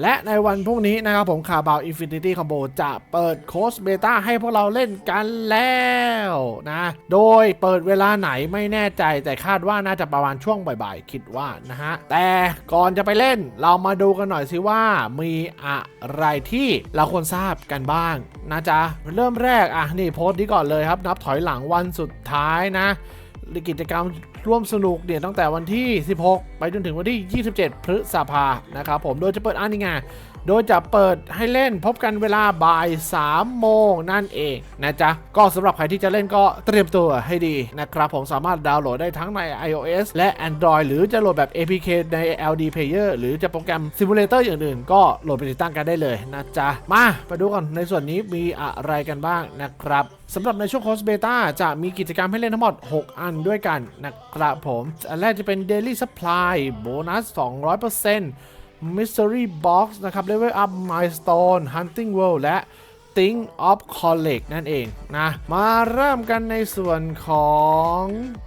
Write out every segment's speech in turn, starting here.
และในวันพรุ่งนี้นะครับผมคาบาวอินฟินิตี้คอมโบจะเปิดโค้ชเบต้าให้พวกเราเล่นกันแล้วนะ โดยเปิดเวลาไหนไม่แน่ใจแต่คาดว่าน่าจะประมาณช่วงบ่ายๆ คิดว่านะฮะ แต่ก่อนจะไปเล่นเรามาดูกันหน่อยสิว่ามีอะไรที่เราควรทราบกันบ้างนะจ๊ะ เริ่มแรกอะนี่โพสต์นี้ก่อนเลยครับ นับถอยหลังวันสุดท้ายนะ กิจกรรมร่วมสนุกเนี่ยตั้งแต่วันที่ 16 ไปจนถึงวันที่ 27 พฤษภานะครับผมโดยจะเปิดอันนี้ไง โดยจะเปิดให้เล่นพบกันเวลาบ่าย3โมงนั่นเองนะจ๊ะ ก็สำหรับใครที่จะเล่นก็เตรียมตัวให้ดีนะครับ ผมสามารถดาวน์โหลดได้ทั้งใน iOS และ Android หรือจะโหลดแบบ APK ใน LD Player หรือจะโปรแกรมซิมูเลเตอร์อย่างอื่นก็โหลดไปติดตั้งกันได้เลยนะจ๊ะ มาไปดูกันในส่วนนี้มีอะไรกันบ้างนะครับสำหรับในช่วงโคสเบต้าจะมีกิจกรรมให้เล่นทั้งหมด 6 อันด้วยกันนะครับผม อันแรกจะเป็น Daily Supply โบนัส 200% Mystery Box นะครับ Level Up Milestone Hunting World และ Think of Collect นั่นเองนะ มาเริ่มกันในส่วนของ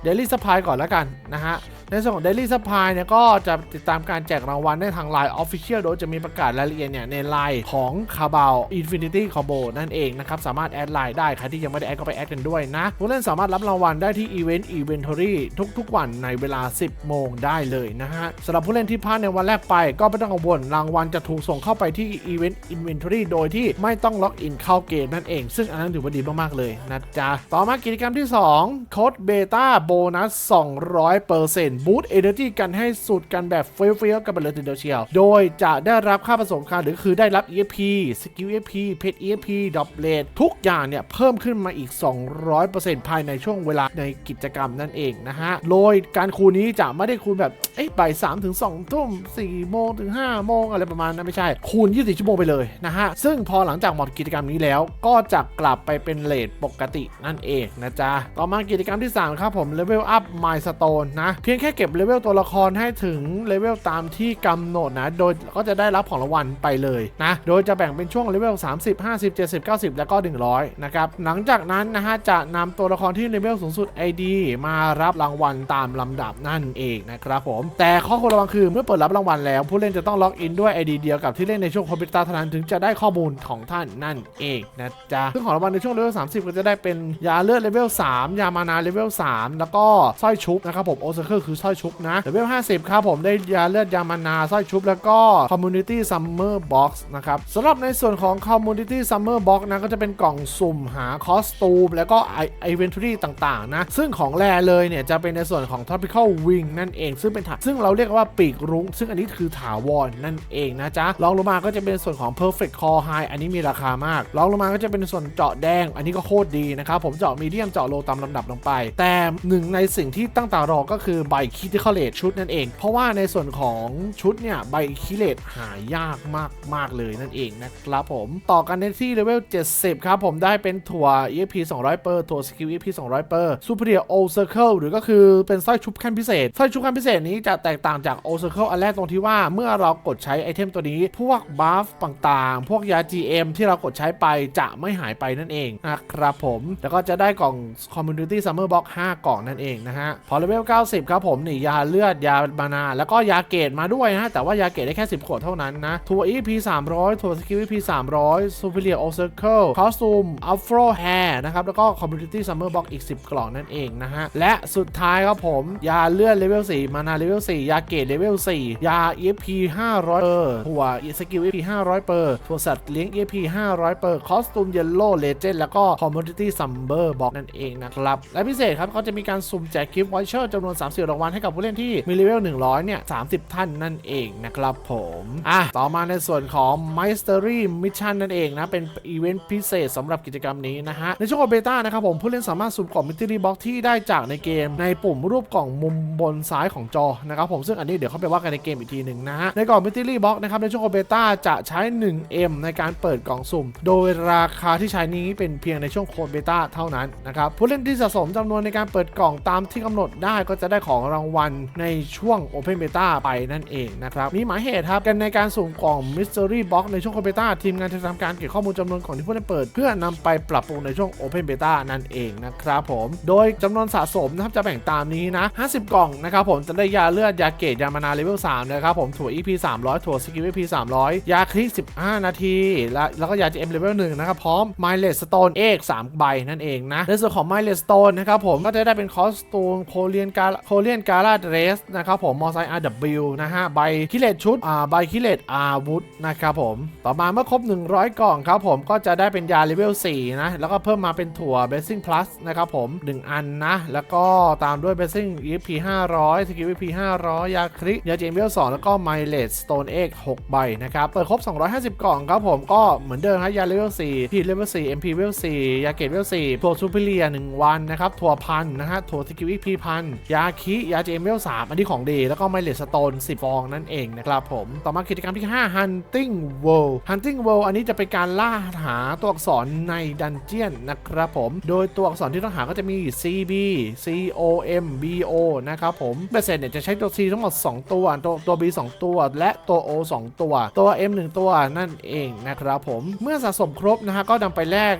Daily Supply ก่อนแล้วกันนะฮะ ในส่วนของ Daily Supply เนี่ยก็จะติดตามการแจกรางวัลได้ทาง Line Official โดยจะมีประกาศรายละเอียดเนี่ยใน Line ของ c a b a o Infinity Combo นั่นเองนะครับ สามารถแอดไลน์ได้ ใครที่ยังไม่ได้แอดก็ไปแอดกันด้วยนะผู้เล่นสามารถรับรางวัลได้ที่ Event Inventory ทุกๆ วันในเวลา 10 โมงได้เลยนะฮะสำหรับผู้เล่นที่พลาดในวันแรกไป ก็ไม่ต้องกังวลรางวัลจะถูกส่งเข้าไปที่ Event Inventory โดยที่ไม่ต้องล็อกอินเข้าเกมนั่นเอง ซึ่งอันนั้นถือว่าดีมากๆเลยนะจ๊ะต่อมากิจกรรมที่2โค้ดเบต้าโบนัส200%บูตเอเนอร์จีกันให้สุดกันแบบเฟี้ยวๆกันไปเลยทีเดียวเชียว โดยจะได้รับค่าผสมค่าหรือคือได้รับ EFP สกิล EFP เพชร EFP ดอ b เลดทุกอย่างเนี่ย เพิ่มขึ้นมาอีก 200%ภายในช่วงเวลาในกิจกรรมนั่นเองนะฮะ โดยการคูณนี้จะไม่ได้คูณแบบเอ้ยบ่ายสามถึงสองทุ่มสี่โมงถึงห้าโมงอะไรประมาณนั้นไม่ใช่ คูณ 24 ชั่วโมงไปเลยนะฮะ ซึ่งพอหลังจากหมดกิจกรรมนี้แล้ว ก็จะกลับไปเป็นเลทปกตินั่นเองนะจ๊ะ ต่อมากิจกรรมที่ 3 ครับผม Level Up Milestone นะ เพียงแค่เก็บเลเวลตัวละครให้ถึงเลเวลตามที่กำหนดนะ โดยก็จะได้รับของรางวัลไปเลยนะ โดยจะแบ่งเป็นช่วงเลเวล30 50 70 90 แล้วก็ 100 นะครับ หลังจากนั้นนะฮะจะนำตัวละครที่เลเวลสูงสุด ID มารับรางวัลตามลำดับนั่นเองนะครับผมแต่ข้อควรระวังคือเมื่อเปิดรับรางวัลแล้ว ผู้เล่นจะต้องล็อกอินด้วย ID เดียวกับที่เล่นในช่วงคอมพิวเตอร์เท่านั้นถึงจะได้ข้อมูลของท่านนั่นเองนะจ๊ะซึ่งของรางวัลในช่วงเลเวล30 ก็จะได้เป็นยาเลือดเลเวล3ยามานาเลเวล3แล้วก็สร้อยชุบนะครับผมโอเซอร์เคิลคือสร้อยชุบนะเลเวล50ครับผมได้ยาเลือดยามานาสร้อยชุบแล้วก็ Community Summer Box นะครับสำหรับในส่วนของ Community Summer Box นะก็จะเป็นกล่องสุ่มหาคอสตูมแล้วก็ไอเวนทรีต่างๆนะซึ่งของแรเลยเนี่ยจะเป็นในส่วนของ Tropical Wing นั่นเองซึ่งเป็นถาซึ่งเราเรียกว่าปีกรุ้ง ซึ่งอันนี้คือถาวรนั่นเองนะจ๊ะลองลงมาก็จะเป็นส่วนของ Perfect Core High อันนี้มีราคามากลองลงมาก็จะเป็นส่วนเจาะแดง อันนี้ก็โคตรดีนะครับผมเจาะมีเดียมเจาะโลตามลำดับลงไป แต่หนึ่งในสิ่งที่ตั้งตารอก็คือใบคิติคอเลตชุดนั่นเอง เพราะว่าในส่วนของชุดเนี่ยใบคิเลตหายากมากมากเลยนั่นเองนะครับผมต่อกันในที่เลเวล70 ครับผมได้เป็นถั่ว EXP 200เปอร์ถั่วสกิล EXP 200เปอร์ Superior O Circle หรือก็คือเป็นสร้อยชุบขั้นพิเศษสร้อยชุบขั้นพิเศษนี้จะแตกต่างจาก O Circle อันแรกตรงที่ว่าเมื่อเรากดใช้ไอเทมตัวนี้ พวกบัฟต่างๆ พวกยา GM ที่เรากดใช้ไปจะไม่หายไปนั่นเองนะครับผม แล้วก็จะได้กล่อง Community Summer Box 5 กล่องนั่นเองนะฮะ พอเลเวล 90 ครับผมนี่ยาเลือดยาบานา แล้วก็ยาเกตมาด้วยนะ แต่ว่ายาเกตได้แค่ 10 ขวดเท่านั้นนะทัว EP 300ทัวสกิล EP 300 Superior O Circle Costume Afro Hair นะครับ แล้วก็ Community Summer Box อีก 10 กล่องนั่นเองนะฮะ และสุดท้ายครับผมยาเลือดเลเวล 4 มานาเลเวล4ยาเกตเลเวล4ยา EP 500เปอร์ทัวสกิล EP 500เปอร์ทัวสัตว์เลี้ยง EP 500เปอร์ Costume Yellow Legend แล้วก็ Community Summer Box นั่นเองนะครับ และพิเศษครับเขาจะมีการสุ่มแจกกิฟต์วอชเชอร์จำนวน 30 รางวัลให้กับผู้เล่นที่มีเลเวล 100 เนี่ย 30 ท่านนั่นเองนะครับผม อะ ต่อมาในส่วนของ Mystery Mission นั่นเองนะ เป็นอีเวนต์พิเศษสำหรับกิจกรรมนี้นะฮะ ในช่วงของเบต้านะครับผมผู้เล่นสามารถสุ่มกล่อง Mystery Box ที่ได้จากในเกม ในปุ่มรูปกล่องมุมบนซ้ายของจอนะครับผมซึ่งอันนี้เดี๋ยวเขาไปว่ากันในเกมอีกทีหนึ่งนะฮะในกล่อง Mystery Box นะครับในช่วงของเบต้าจะใช้ 1M ในการเปิดกล่องสุ่ม โดยราคาที่ใช้นี้เป็นเพียงในช่วงโคดเบต้าเท่านั้นนะครับผู้เล่นที่สะสมจำนวนในการเปิดกล่องตามที่กำหนดได้ก็จะได้ของรางวัลในช่วง Open Beta ไปนั่นเองนะครับมีหมายเหตุครับกันในการสุ่มกล่อง Mystery Box ในช่วง Open Beta ทีมงานจะทำการเก็บข้อมูลจำนวนกล่องที่ผู้เล่นเปิด เพื่อนำไปปรับปรุงในช่วง Open Beta นั่นเองนะครับผมโดยจำนวนสะสมนะครับจะแบ่งตามนี้นะ 50 กล่องนะครับผมจะได้ยาเลือด ยาเกตยามานาเลเวล3นะครับผมถั่ว EP 300 ถั่วสกิล EP 300 ยาคลิก 15 นาที และแล้วก็ยา GM Level 1นะครับพร้อม m i l e s t o n e เอก3ใบนั่นเองนะในส่วนของ m i l e s t o n e นะครับผมก็จะได้เป็นคอสตูมโคเลียนกาโคเลียนกาลาเดรสนะครับผมมอไซค์ RW นะฮะใบคิเลตชุดอ่าใบคิเลตอาวุธนะครับผมต่อมาเมื่อครบ 100 กล่องครับผมก็จะได้เป็นยาเลเวล4นะแล้วก็เพิ่มมาเป็นถั่ว Blessing Plus นะครับผม 1 อันนะแล้วก็ตามด้วย Blessing EP 500 Skill EP 500 ยาคริยาเจมเวล2แล้วก็ m i l e t Stone Egg 6ใบนะครับ เปิดครบ 250 กล่องครับผมก็เหมือนเดิมครับยาเลเวล4พีเลเวล4 MP เอ็มพีเวล4ยาเกตเลเวล4ถั่วซูเปอร์เลีย1วันนะครับถั่วพันนะฮะถั่ว Skill EP พันยาคิยาเจมเวล3อันนี้ของดีแล้วก็ m i l e t Stone 10ฟองนั่นเองนะครับผมต่อมากิจกรรมที่ 5 Hunting World Hunting World อันนี้จะเป็นการล่าหาตัวอักษรในดันเจียนนะครับผม โดยตัวอักษรที่ต้องหาก็จะมี CB COM BO นะครับผมเบสเซ็นต์เนี่ยจะใช้ตัว C ทั้งหมด 2 ตัว ตัวตัว B 2 ตัว และตัว O 2 ตัว ตัว M 1 ตัวนั่นเองนะครับผมเมื่อสะสมครบนะฮะก็นำไปแลก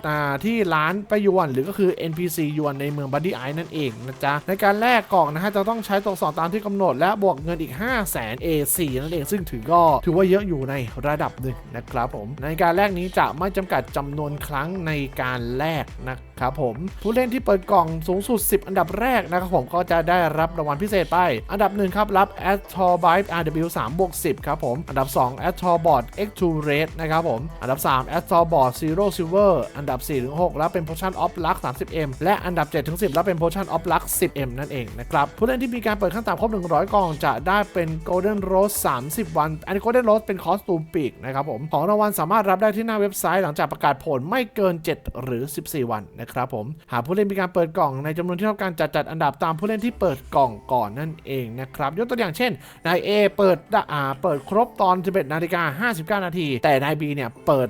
ที่ร้านประยวนหรือก็คือ NPC ยวนในเมืองบัดดี้ไอนั่นเองนะจ๊ะในการแลกกล่องนะฮะจะต้องใช้ตัวสอักษรตามที่กำหนด และบวกเงินอีก 5 0 0 0 0 A4 นั่นเองซึ่งถือก็ถือว่าเยอะอยู่ในระดับหนึ่งนะครับผม ในการแลกนี้จะไม่จำกัดจำนวนครั้งในการแลกนะครับผมผู้เล่นที่เปิดกล่องสูงสุด 10 อันดับแรกนะครับผมก็จะได้รับรางวัลพิเศษไป อันดับหนึ่งครับ รับ a s t r o b y t e RW 3บวก10 ครับผม อันดับ 2 a s t r o b o t X2 Red นะครับผม อันดับ 3 a s t r o b o t Zero Silver อันดับ4-6รับเป็น Potion of Luck 30M และอันดับ7-10 รับเป็น Potion of Luck 10M นั่นเองนะครับ ผู้เล่นที่มีการเปิดขั้นต่ำครบ 100กล่อง จะได้เป็น Golden Rose 30 วัน อันนี้ Golden Rose เป็นคอสตูมปีกนะครับผม ของรางวัลสามารถรับได้ที่หน้าเว็บไซต์หลังจากประกาศผลไม่เกิน 7 หรือ 14 วันนะครับผม หากผู้เล่นมีการเปิดกล่องในจำนวนที่เท่ากันจะจัดอันดับตามผู้เล่นที่เปิดกล่องก่อนนั่นเองนะครับ ยกตัวอย่างเช่น นาย A เปิดอ่าเปิดครบตอน 11นาฬิกา59 นาที แต่นาย B เนี่ยเปิด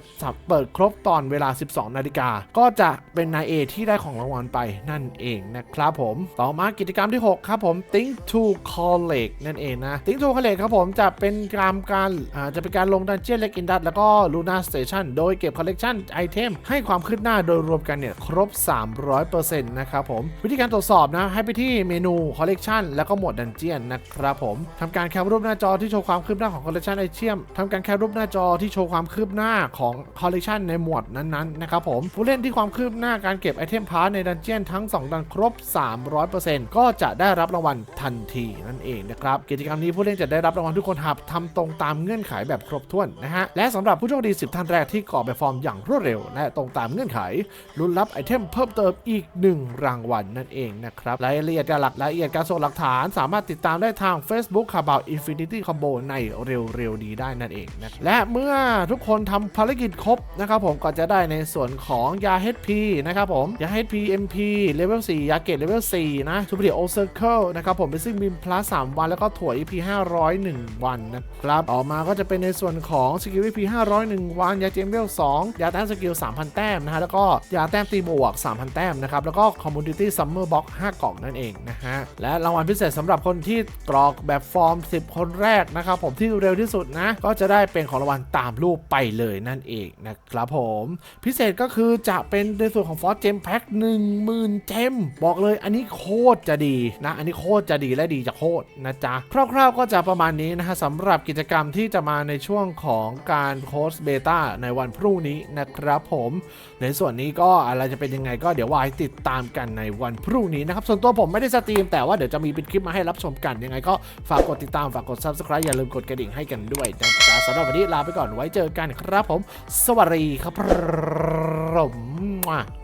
เปิดครบตอนเวลา 12 นาฬิกา ก็จะเป็นนาย A ที่ได้ของรางวัลไปนั่นเองนะครับผม ต่อมากิจกรรมที่ 6 ครับผม Think to Collect นั่นเองนะ Think to Collect ครับผมจะเป็นการการอ่าจะเป็นการลงดันเจี้ยนเล็กอินดัสแล้วก็ Luna Station โดยเก็บ Collection ไอเทมให้ความคืบหน้าโดยรวมกันเนี่ยครบ 300%นะครับผม วิธีการตรวจสอบนะให้ไปที่เมนู Collection แล้วก็หมวดดันเจี้ยนนะครับผมทำการแคปรูปหน้าจอที่โชว์ความคืบหน้าของ Collection ไอเทมทำการแคปรูปหน้าจอที่โชว์ความคืบหน้าของ Collection ในหมวดนั้นๆนะครับผมผู้เล่นที่ความคืบหน้าการเก็บไอเทมพาร์ทในดันเจียนทั้ง 2 ดันครบ 300%ก็จะได้รับรางวัลทันทีนั่นเองนะครับกิจกรรมนี้ผู้เล่นจะได้รับรางวัลทุกคนหากทำตรงตามเงื่อนไขแบบครบถ้วนนะฮะและสำหรับผู้โชคดี 10 ท่านแรกที่กรอกแบบฟอร์มอย่างรวดเร็วและตรงตามเงื่อนไขลุ้นรับไอเทมเพิ่มเติมอีก 1 รางวัลนั่นเองนะครับรายละเอียดการหลักรายละเอียดการส่งหลักฐานสามารถติดตามามได้ทาง Facebook คาบาว Infinity Combo ในเร็วๆนี้ได้นั่นเองนะและเมื่อทุกคนทำภารกิจครบนะครับผมก็จะได้ในส่วนของยา HP นะครับผม ยา HP MP Level 4ยาเกต Level 4นะซูเปอร์โอเซอร์เคิลนะครับผมเป็นซึ่งบิมพลัส3วันแล้วก็ถั่ว EP 501 วันนะครับต่อมาก็จะเป็นในส่วนของสกิล EP 501 วัน ยาเจมเวล2ยาแต้มสกิล 3,000 แต้มนะฮะแล้วก็ยาแต้มตีบวก 3,000 แต้มนะครับแล้วก็ Community Summer Box 5กล่องนั่นเองนะฮะและรางวัลพิเศษสำหรับคนที่กรอกแบบฟอร์ม 10 คนแรกนะครับผมที่เร็วที่สุดนะ ก็จะได้เป็นของรางวัลตามรูปไปเลยนั่นเองนะครับผม พิเศษก็คือจะเป็นในส่วนของฟอสเจมแพ็ค10,000 เจม บอกเลยอันนี้โคตรจะดีนะ อันนี้โคตรจะดีและดีจะโคตรนะจ๊ะคร่าวๆก็จะประมาณนี้นะฮะสำหรับกิจกรรมที่จะมาในช่วงของการโค้ชเบต้าในวันพรุ่งนี้นะครับผม ในส่วนนี้ก็อะไรจะเป็นยังไงก็เดี๋ยวไว้ติดตามกันในวันพรุ่งนี้นะครับส่วนตัวผมไม่ได้สตรีมแต่ว่าเดี๋ยวจะมีเป็นคลิปมาให้รับชมกันกันยังไงก็ฝากกดติดตามฝากกด subscribe อย่าลืมกดกระดิ่งให้กันด้วยนะจ๊ะสำหรับวันนี้ลาไปก่อนไว้เจอกันครับผม สวัสดีครับผม